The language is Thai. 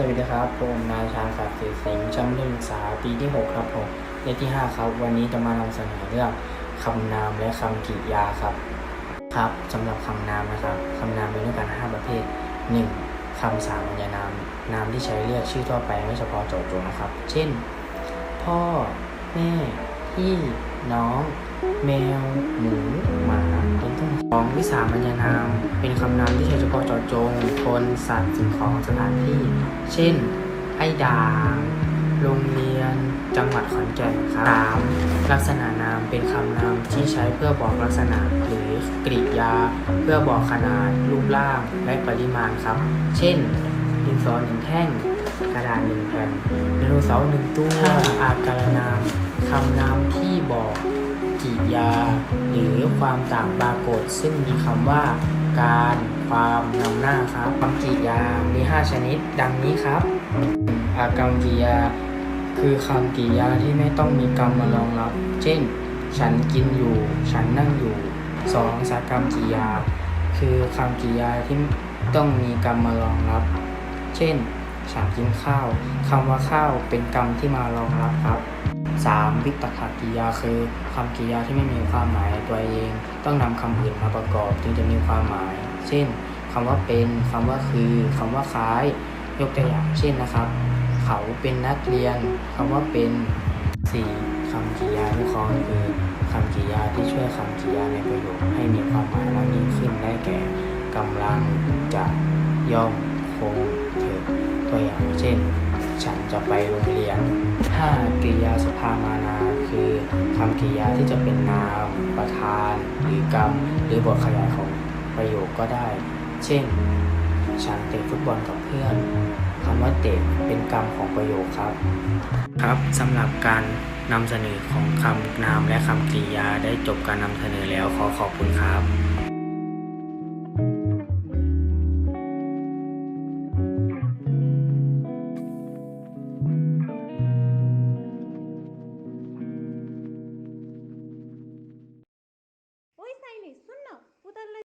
สวัสดีครับ ผมนายชาญศักดิ์ศรีสิงห์ชั้นนักศึกษาปีที่ 6 ครับผมเลขที่ 5 ครับ วันนี้จะมานำเสนอเรื่องคำนามและคำกริยาครับ ครับสำหรับคำนามนะครับคำนามมีด้วยกัน 5 ประเภท 1. คำสามัญนาม นามที่ใช้เรียกชื่อทั่วไปไม่เฉพาะเจาะจงนะครับ เช่น พ่อ แม่ พี่ น้อง แมว หมู ของวิสามัญนาม เป็นคำนามที่ใช้เฉพาะเจาะจงคนสัตว์สิ่งของสถานที่ เช่น ไอ้ด่างโรงเรียน จังหวัดขอนแก่นครับสามลักษณะนามเป็นคำนามที่ใช้เพื่อบอกลักษณะหรือกริยา เพื่อบอกขนาด รูปร่าง และปริมาณครับ เช่นดินสอหนึ่งแท่งกระดาษหนึ่งแผ่นไดโนเสาร์หนึ่งตัวอาการนามคำนามที่บอก กิยา หรือความต่างปรากฏ ซึ่งมีคำว่า การความนำหน้าครับคำกิยามี 5 ชนิด ดังนี้ครับ อากรรมกิยา คือคำกิยาที่ไม่ต้องมีกรรมมารองรับ เช่น ฉันกินอยู่ ฉันนั่งอยู่ 2. สากรรมกิยา คือคำกิยาที่ต้องมีกรรมมารองรับ เช่น ฉันกินข้าวคำว่าข้าวเป็นกรรมที่มารองรับครับ 3. วิตกกริยาคือคำกริยาที่ไม่มีความหมายตัวเอง ต้องนำคำอื่นมาประกอบจึงจะมีความหมาย เช่นคำว่าเป็นคำว่าคือคำว่าคล้าย ยกตัวอย่างเช่นนะครับ เขาเป็นนักเรียนคำว่าเป็น 4. คำกริยาที่คล้องคือคำกริยาที่ช่วยคำกริยาในประโยคให้มีความหมายมากยิ่งขึ้นได้แก่กำลังจะย่อมคงเถิดตัวอย่างเช่น ฉันจะไปโรงเรียน 5. กริยาสุภามานาคือคำกริยาที่จะเป็นนามประธาน หรือกรรม หรือบทขยายของประโยคก็ได้ เช่น ฉันเตะฟุตบอลกับเพื่อนคำว่าเตะเป็นกรรมของประโยคครับ ครับสำหรับการนำเสนอของคำนามและคำกริยาได้จบการนำเสนอแล้วขอขอบคุณครับ